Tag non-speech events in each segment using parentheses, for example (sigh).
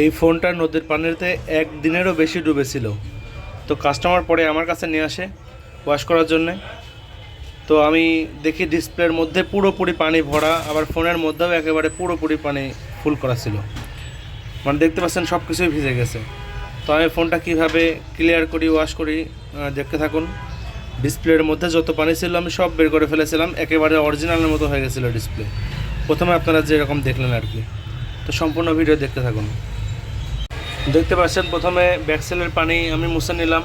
এই ফোনটা নদীর পানিতে একদিনেরও বেশি ডুবেছিল। তো কাস্টমার পরে আমার কাছে নিয়ে আসে ওয়াশ করার জন্যে। তো আমি দেখি ডিসপ্লের মধ্যে পুরোপুরি পানি ভরা, আবার ফোনের মধ্যেও একেবারে পুরোপুরি পানি ফুল করা ছিল। মানে দেখতে পাচ্ছেন সব কিছুই ভিজে গেছে। তো আমি ফোনটা কীভাবে ক্লিয়ার করি ওয়াশ করি দেখতে থাকুন। ডিসপ্লের মধ্যে যত পানি ছিল আমি সব বের করে ফেলেছিলাম, একেবারে অরিজিনালের মতো হয়ে গেছিল ডিসপ্লে প্রথমে আপনারা যেরকম দেখলেন আর কি। তো সম্পূর্ণ ভিডিও দেখতে থাকুন। দেখতে পাচ্ছেন, প্রথমে ব্যাকসেলের পানি আমি মুছে নিলাম।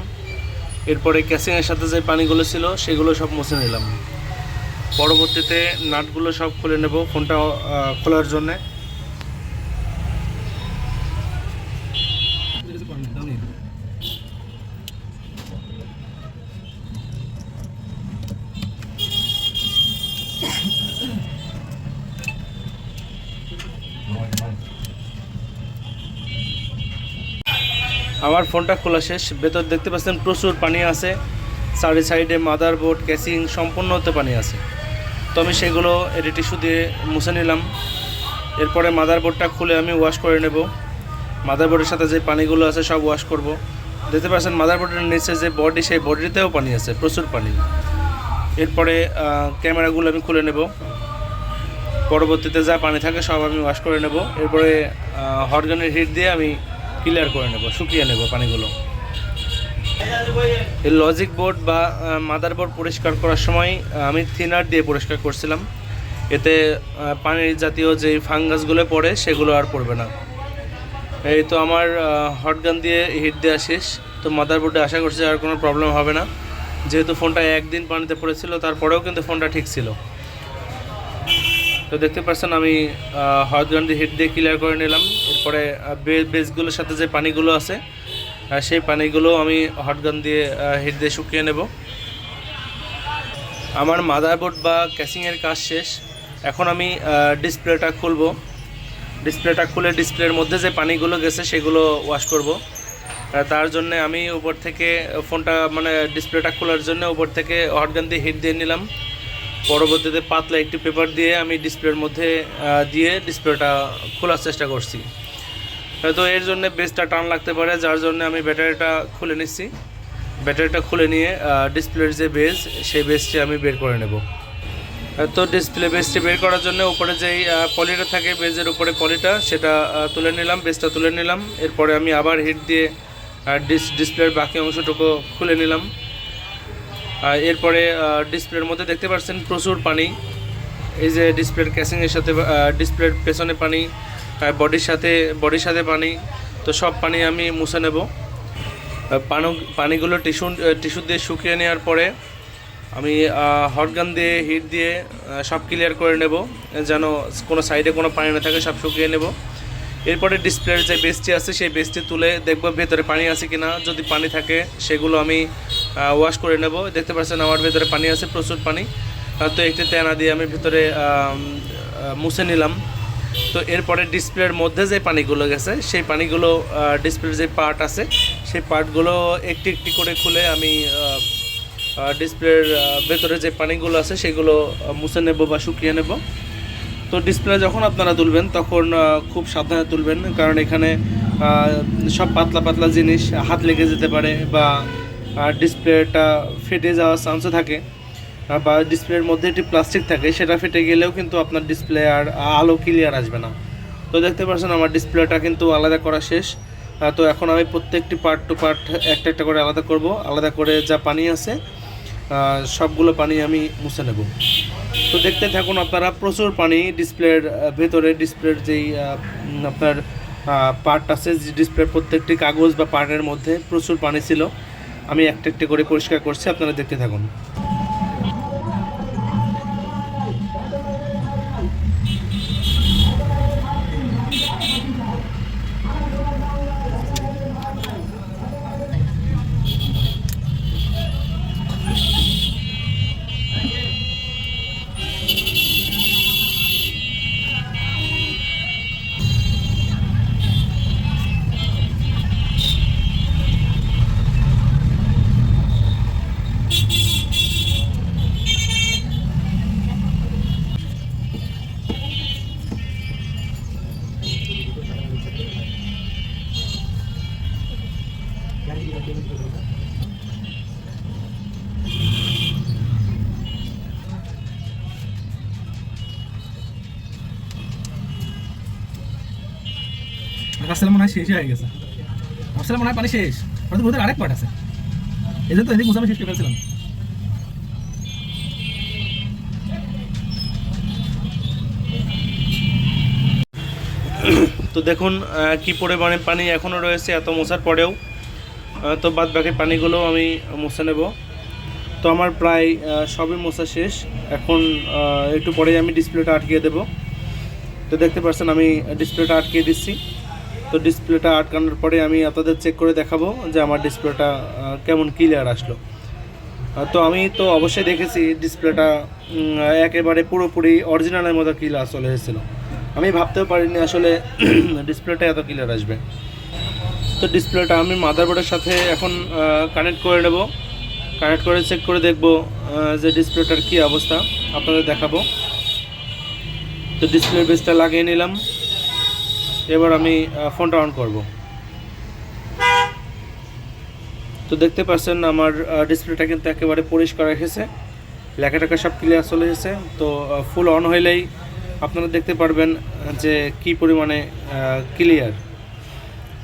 এরপরে ক্যাসিংয়ের সাথে যে পানিগুলো ছিল, সেগুলো সব মুছে নিলাম। পরবর্তীতে নাটগুলো সব খুলে নেব ফোনটা খোলার জন্যে। আমার ফোনটা খোলা শেষ। ভেতর দেখতে পাচ্ছেন প্রচুর পানি আছে। সাইডে সাইডে মাদার বোর্ড, ক্যাসিং, সম্পূর্ণতে পানি আছে। তো আমি সেগুলো এডি টিস্যু দিয়ে মুছে নিলাম। এরপরে মাদার বোর্ডটা খুলে আমি ওয়াশ করে নেব। মাদার বোর্ডের সাথে যে পানিগুলো আছে সব ওয়াশ করব। দেখতে পাচ্ছেন মাদার বোর্ডের নিচে যে বডি, সেই বডিতেও পানি আছে, প্রচুর পানি। এরপরে ক্যামেরাগুলো আমি খুলে নেব। পরবর্তীতে যা পানি থাকে সব আমি ওয়াশ করে নেব। এরপরে হটগানের হিট দিয়ে আমি ক্লিয়ার করে নেব, শুকিয়ে নেব পানিগুলো। লজিক বোর্ড বা মাদার বোর্ড পরিষ্কার করার সময় আমি থিনার দিয়ে পরিষ্কার করছিলাম। এতে পানির জাতীয় যে ফাঙ্গাসগুলো পড়ে, সেগুলো আর পড়বে না। এই তো আমার হটগান দিয়ে হিট দেওয়া শেষ। তো মাদার বোর্ডে আশা করছি আর কোনো প্রবলেম হবে না। যেহেতু ফোনটা একদিন পানিতে পড়েছিল, তারপরেও কিন্তু ফোনটা ঠিক ছিল। তো দেখতে পাচ্ছেন আমি দিয়ে হিট দিয়ে ক্লিয়ার করে নিলাম। এরপরে বেসগুলোর সাথে যে পানিগুলো আছে সেই পানিগুলো আমি হট গান দিয়ে হিট দিয়ে শুকিয়ে নেব। আমার মাদারবোর্ড বা ক্যাসিংয়ের কাজ শেষ। এখন আমি ডিসপ্লেটা খুলব। ডিসপ্লেটা খুলে ডিসপ্লের মধ্যে যে পানিগুলো গেছে, সেগুলো ওয়াশ করব। তার জন্য আমি উপর থেকে, ফোনটা মানে ডিসপ্লেটা খোলার জন্য উপর থেকে হটগান দিয়ে হিট দিয়ে নিলাম। পরবর্তীতে পাতলা একটি পেপার দিয়ে আমি ডিসপ্লের মধ্যে দিয়ে ডিসপ্লেটা খোলার চেষ্টা করছি। তো এর জন্য বেসটা টান লাগতে পারে, যার জন্য আমি ব্যাটারিটা খুলে নিচ্ছি। ব্যাটারিটা খুলে নিয়ে ডিসপ্লের যে বেস সেই বেসটি আমি বের করে নেব। তো ডিসপ্লে বেসটি বের করার জন্য উপরে যেই পলিটা থাকে বেজের উপরে পলিটা সেটা তুলে নিলাম বেসটা তুলে নিলাম। এরপরে আমি আবার হিট দিয়ে ডিস ডিসপ্লের বাকি অংশটুকু খুলে নিলাম। এরপরে ডিসপ্লের মধ্যে দেখতে পাচ্ছেন প্রচুর পানি। এই যে ডিসপ্লের ক্যাসিংয়ের সাথে ডিসপ্লের পেছনে পানি বডির সাথে বডির সাথে পানি। তো সব পানি আমি মুছে নেব। পানু, পানিগুলো টিস্যু টিস্যু দিয়ে শুকিয়ে নেওয়ার পরে আমি হটগান দিয়ে, হিট দিয়ে সব ক্লিয়ার করে নেব। যেন কোনো সাইডে কোনো পানি না থাকে, সব শুকিয়ে নেব। এরপরে ডিসপ্লের যে বেসটি আছে, সেই বেসটি তুলে দেখব ভেতরে পানি আছে কিনা। যদি পানি থাকে, সেগুলো আমি ওয়াশ করে নেব। দেখতে পাচ্ছেন আমার ভেতরে পানি আছে, প্রচুর পানি। তো একটি তেনা দিয়ে আমি ভেতরে মুছে নিলাম। তো এরপরে ডিসপ্লের মধ্যে যে পানিগুলো গেছে, সেই পানিগুলো ডিসপ্লের যে পার্ট আছে, সেই পার্টগুলো একটি একটি করে খুলে আমি ডিসপ্লের ভেতরে যে পানিগুলো আছে, সেগুলো মুছে নেব বা শুকিয়ে নেব। তো ডিসপ্লে যখন আপনারা তুলবেন, তখন খুব সাবধানে তুলবেন। কারণ এখানে সব পাতলা পাতলা জিনিস, হাত লেগে যেতে পারে বা ডিসপ্লেটা ফেটে যাওয়ার চান্সও থাকে। বা ডিসপ্লের মধ্যে একটি প্লাস্টিক থাকে, সেটা ফেটে গেলেও কিন্তু আপনার ডিসপ্লে আর আলো ক্লিয়ার আসবে না। তো দেখতে পাচ্ছেন, আমার ডিসপ্লেটা কিন্তু আলাদা করা শেষ। তো এখন আমি প্রত্যেকটি পার্ট টু পার্ট একটা একটা করে আলাদা করব। আলাদা করে যা পানি আছে সবগুলো পানি আমি মুছে নেব। তো দেখতে থাকুন আপনারা, প্রচুর পানি ডিসপ্লের ভেতরে ডিসপ্লের যেই আপনার পার্ট আছে ডিসপ্লের প্রত্যেকটি কাগজ বা পার্টের মধ্যে প্রচুর পানি ছিল। আমি একটা একটা করে পরিষ্কার করছি, আপনারা দেখতে থাকুন। রাস্তায় মনে হয় শেষ হয়ে গেছে। রাস্তায় মনে হয় পানি শেষ। হয়তো বোধহয় আরেক পার্ট আছে। এই জন্য তো এদিকে মুসামি শেষ করে ফেলছিলাম। তো দেখুন কি পরিমাণে পানি এখনও রয়েছে, এত মোছার পরেও। তো বাদ বাকি পানিগুলো আমি মুছে নেব। তো আমার প্রায় সবই মোছা শেষ। এখন একটু পরেই আমি ডিসপ্লেটা আটকিয়ে দেব। তো দেখতে পাচ্ছেন, আমি ডিসপ্লেটা আটকিয়ে দিচ্ছি। তো ডিসপ্লেটা আটকানোর পরে আমি আপনাদের চেক করে দেখাবো যে আমার ডিসপ্লেটা কেমন ক্লিয়ার আসলো। তো আমি তো অবশ্যই দেখেছি ডিসপ্লেটা একেবারে পুরোপুরি অরিজিনালের মতো ক্লিয়ার চলে এসেছিল। আমি ভাবতেও পারিনি আসলে (clears throat) ডিসপ্লেটা এত ক্লিয়ার আসবে। তো ডিসপ্লেটা আমি মাদারবোর্ডের সাথে এখন কানেক্ট করে নেব। কানেক্ট করে চেক করে দেখব যে ডিসপ্লেটার কী অবস্থা। আপনাদের দেখাবো। তো ডিসপ্লে বেসটা লাগিয়ে নিলাম। এবার আমি ফোনটা অন করব। তো দেখতে পাচ্ছেন আমার ডিসপ্লেটা কিন্তু একেবারে পরিষ্কার এসেছে লেখা টেখা সব ক্লিয়ার চলে এসেছে তো ফুল অন হইলেই আপনারা দেখতে পারবেন যে কি পরিমাণে ক্লিয়ার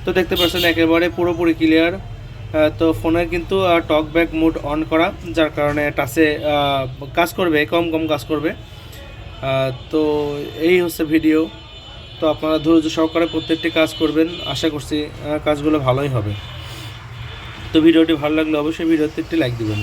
তো দেখতে পাচ্ছেন একেবারে পুরোপুরি ক্লিয়ার তো ফোনের কিন্তু টক ব্যাক মুড অন করা, যার কারণে টাচে কাজ করবে, কম কম কাজ করবে। তো এই হচ্ছে ভিডিও তো আপনারা ধৈর্য সহকারে প্রত্যেকটি কাজ করবেন। আশা করছি কাজগুলো ভালোই হবে। তো ভিডিওটি ভালো লাগলে অবশ্যই ভিডিওতে একটি লাইক দিবেন।